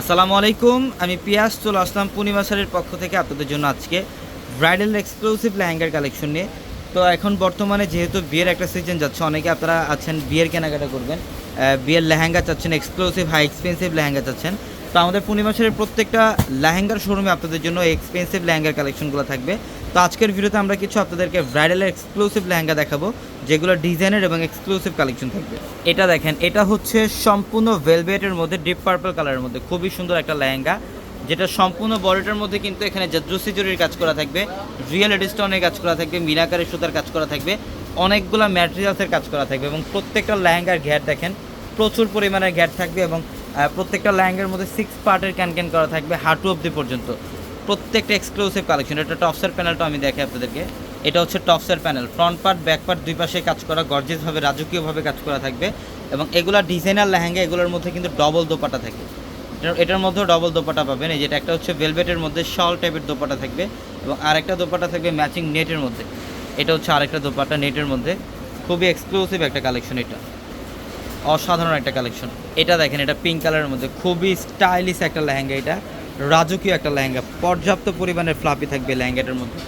আসসালামু আলাইকুম, আমি পিয়াস, চলে আসলাম পূর্ণিমাসারের পক্ষ থেকে আপনাদের জন্য আজকে ব্রাইডাল এক্সক্লুসিভ লেহেঙ্গার কালেকশন নিয়ে। তো এখন বর্তমানে যেহেতু বিয়ের একটা সিজন যাচ্ছে, অনেকে আপনারা আছেন বিয়ের কেনাকাটা করবেন বিয়ের লেহেঙ্গা চাচ্ছেন, এক্সক্লুসিভ হাই এক্সপেন্সিভ লেহেঙ্গা চাচ্ছেন। তো আমাদের পূর্ণিমা শাড়ির প্রত্যেকটা লেহেঙ্গার শোরুমে আপনাদের জন্য এক্সপেন্সিভ লেহেঙ্গার কালেকশনগুলো থাকবে। তো আজকের ভিডিওতে আমরা কিছু আপনাদেরকে ব্রাইডালের এক্সক্লুসিভ লেহেঙ্গা দেখাবো, যেগুলো ডিজাইনের এবং এক্সক্লুসিভ কালেকশন থাকবে। এটা দেখেন, এটা হচ্ছে সম্পূর্ণ ভেলভেটের মধ্যে ডিপ পার্পল কালারের মধ্যে, খুবই সুন্দর একটা লেহেঙ্গা, যেটা সম্পূর্ণ বডিটার মধ্যে কিন্তু এখানে জাদ্রুসি জরির কাজ করা থাকবে রিয়েল এডিস্টনের কাজ করা থাকবে মিনাকারের সুতার কাজ করা থাকবে, অনেকগুলো ম্যাটেরিয়ালসের কাজ করা থাকবে এবং প্রত্যেকটা লেহেঙ্গার ঘ্যাট দেখেন, প্রচুর পরিমাণে ঘ্যাট থাকবে এবং প্রত্যেকটা লেহেঙ্গার মধ্যে সিক্স পার্টের ক্যান ক্যান করা থাকবে হাঁটু অবধি পর্যন্ত। প্রত্যেকটা এক্সক্লুসিভ কালেকশন এটা টপসের প্যানেলটা আমি দেখাই আপনাদেরকে। এটা হচ্ছে টপসের panel front part back part দুই পাশে কাজ করা গর্জেসভাবে রাজকীয়ভাবে কাজ করা থাকবে। এবং এগুলা ডিজাইনার লেহেঙ্গা, এগুলোর মধ্যে কিন্তু ডবল দোপাটা থাকে। এটার মধ্যেও ডবল দোপাটা পাবেন। এই যেটা একটা হচ্ছে ভেলভেটের মধ্যে শল টাইপের দোপাটা থাকবে। এবং আরেকটা দোপাটা থাকবে ম্যাচিং নেটের মধ্যে। এটা হচ্ছে আরেকটা দোপাটা নেটের মধ্যে। খুবই এক্সক্লুসিভ একটা কালেকশন এটা। অসাধারণ একটা কালেকশন এটা দেখেন, এটা পিঙ্ক কালারের মধ্যে। খুবই স্টাইলিশ একটা লেহেঙ্গা এটা। রাজকীয় একটা লেহেঙ্গা। পর্যাপ্ত পরিমাণের ফ্লাপি থাকবে লেহেঙ্গাটার মধ্যে।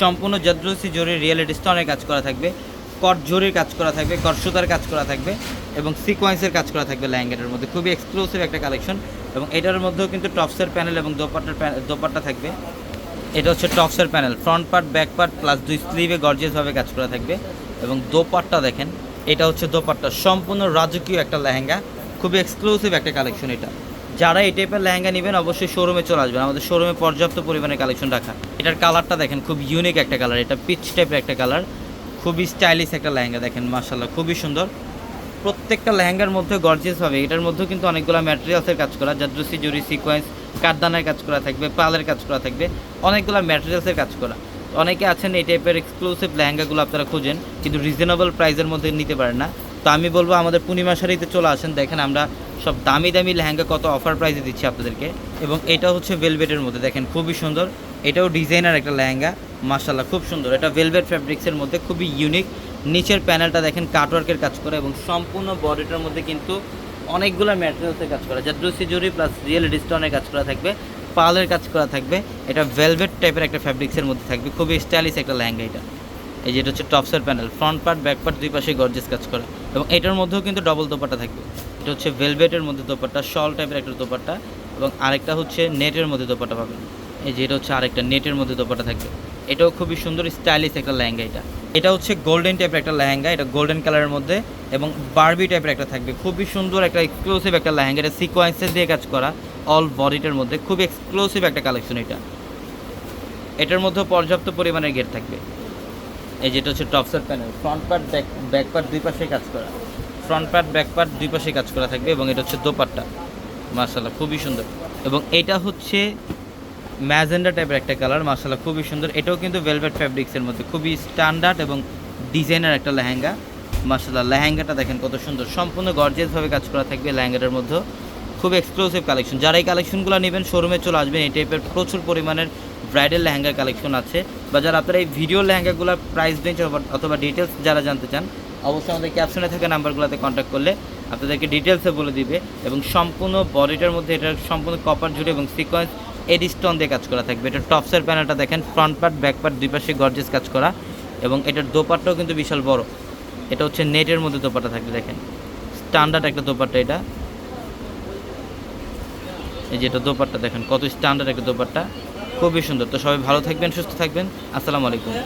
সম্পূর্ণ জাদ্রসি জোরে রিয়েলিটি স্টোনের কাজ করা থাকবে। কট জরির কাজ করা থাকবে কট সুতার কাজ করা থাকবে এবং সিকোয়েন্সের কাজ করা থাকবে লেহেঙ্গাটার মধ্যে। খুবই এক্সক্লুসিভ একটা কালেকশন এবং এটার মধ্যেও কিন্তু টপসের প্যানেল এবং দোপাট্টার দোপাট্টা থাকবে। এটা হচ্ছে টপসের panel front part back part plus দুই স্লিভে গর্জিয়াসভাবে কাজ করা থাকবে এবং দোপাট্টা দেখেন এটা হচ্ছে দোপাট্টা। সম্পূর্ণ রাজকীয় একটা লেহেঙ্গা, খুবই এক্সক্লুসিভ একটা কালেকশন এটা। যারা এই টাইপের লেহেঙ্গা নেবেন, অবশ্যই শোরুমে চলে আসবেন। আমাদের শোরুমে পর্যাপ্ত পরিমাণে কালেকশন রাখা। এটার কালারটা দেখেন, খুব ইউনিক একটা কালার এটা পিচ টাইপের একটা কালার খুবই স্টাইলিশ একটা লেহেঙ্গা দেখেন মাশাল্লাহ খুবই সুন্দর। প্রত্যেকটা লেহেঙ্গার মধ্যে গর্জিয়াস হবে। এটার মধ্যেও কিন্তু অনেকগুলো ম্যাটেরিয়ালসের কাজ করা জাদ্রসি জুরি সিকোয়েন্স কাঠদানার কাজ করা থাকবে, পালের কাজ করা থাকবে, অনেকগুলো ম্যাটেরিয়ালসের কাজ করা। অনেকে আছেন এই টাইপের এক্সক্লুসিভ লেহেঙ্গাগুলো আপনারা খুঁজেন, কিন্তু রিজনেবল প্রাইসের মধ্যে নিতে পারেন না। তো আমি বলব আমাদের পূর্ণিমা শাড়িতে চলে আসেন, দেখেন আমরা সব দামি দামি লেহেঙ্গা কত অফার প্রাইসে দিচ্ছি আপনাদেরকে। এবং এটা হচ্ছে ভেলভেটের মধ্যে, দেখেন খুবই সুন্দর। এটাও ডিজাইনার একটা লেহেঙ্গা মাশাল্লাহ খুব সুন্দর। এটা ভেলভেট ফ্যাব্রিক্সের মধ্যে, খুবই ইউনিক নিচের প্যানেলটা দেখেন কাটওয়ার্কের কাজ করা এবং সম্পূর্ণ বডিটার মধ্যে কিন্তু অনেকগুলো ম্যাটেরিয়ালসের কাজ করা। জাদ্রুসি জুরি প্লাস রিয়েল ডিস্টনের কাজ করা থাকবে। পালের কাজ করা থাকবে। এটা ভেলভেট টাইপের একটা ফ্যাব্রিক্সের মধ্যে থাকবে। খুবই স্টাইলিশ একটা ল্যাঙ্গা এটা। এই যেটা হচ্ছে টপসের panel front part back part দুই পাশে গর্জেস কাজ করা। এবং এটার মধ্যেও কিন্তু ডবল দোপাটা থাকবে। এটা হচ্ছে ভেলভেটের মধ্যে দোপাটা শল টাইপের একটা দোপাটা এবং আরেকটা হচ্ছে নেটের মধ্যে দোপাটা পাবেন। এই যে এটা হচ্ছে আরেকটা নেটের মধ্যে দোপাটা থাকবে। এটাও খুবই সুন্দর স্টাইলিশ একটা লেহেঙ্গা এটা। এটা হচ্ছে গোল্ডেন টাইপের একটা লেহেঙ্গা, এটা গোল্ডেন কালারের মধ্যে এবং বার্বি টাইপের একটা থাকবে। খুবই সুন্দর একটা এক্সক্লুসিভ একটা লেহেঙ্গা, এটা সিকোয়েন্সের দিয়ে কাজ করা অল বডিটার মধ্যে। খুব এক্সক্লুসিভ একটা কালেকশন এটা। এটার মধ্যে পর্যাপ্ত পরিমাণের গেট থাকবে। এই যেটা হচ্ছে টপসের panel front part back back part দুই পাশে কাজ করা। ফ্রন্ট পার্ট ব্যাক পার্ট দুই পাশে কাজ করা থাকবে এবং এটা হচ্ছে দোপাট্টা। মার্শাল্লাহ খুবই সুন্দর। এবং এটা হচ্ছে ম্যাজেন্ডা টাইপের একটা কালার মার্শাল্লাহ খুবই সুন্দর। এটাও কিন্তু ভেলভেট ফ্যাব্রিক্সের মধ্যে, খুবই স্ট্যান্ডার্ড এবং ডিজাইনার একটা লেহেঙ্গা। মার্শাল্লাহ লেহেঙ্গাটা দেখেন কত সুন্দর। সম্পূর্ণ গর্জিয়াসভাবে কাজ করা থাকবে লেহেঙ্গাটার মধ্যে। খুব এক্সক্লুসিভ কালেকশন যারা এই কালেকশনগুলো নেবেন শোরুমে চলে আসবেন, এই টাইপের প্রচুর পরিমাণের ব্রাইডাল লেহেঙ্গার কালেকশন আছে। বা যারা আপনারা এই ভিডিও লেহেঙ্গাগুলোর প্রাইস রেঞ্জ অথবা ডিটেলস যারা জানতে চান, অবশ্যই আমাদের ক্যাপশনে থাকা নাম্বারগুলোতে কন্ট্যাক্ট করলে আপনাদেরকে ডিটেলসে বলে দিবে। এবং সম্পূর্ণ বডিটার মধ্যে এটা সম্পূর্ণ কপার জুড়ে এবং সিকোয়েন্স এডি স্টোন দিয়ে কাজ করা থাকবে। এটা টপসের প্যানেলটা দেখেন ফ্রন্ট পার্ট ব্যাক পার্ট দুই পাশে গর্জেস কাজ করা এবং এটার দোপাটটাও কিন্তু বিশাল বড়। এটা হচ্ছে নেটের মধ্যে দোপাটা থাকবে, দেখেন। স্ট্যান্ডার্ড একটা দোপাট্টা এটা। এই যে এটা দোপাট্টা দেখেন, কত স্ট্যান্ডার্ড একটা দোপাট্টা। খুবই সুন্দর। তো সবাই ভালো থাকবেন, সুস্থ থাকবেন। আসসালামু আলাইকুম।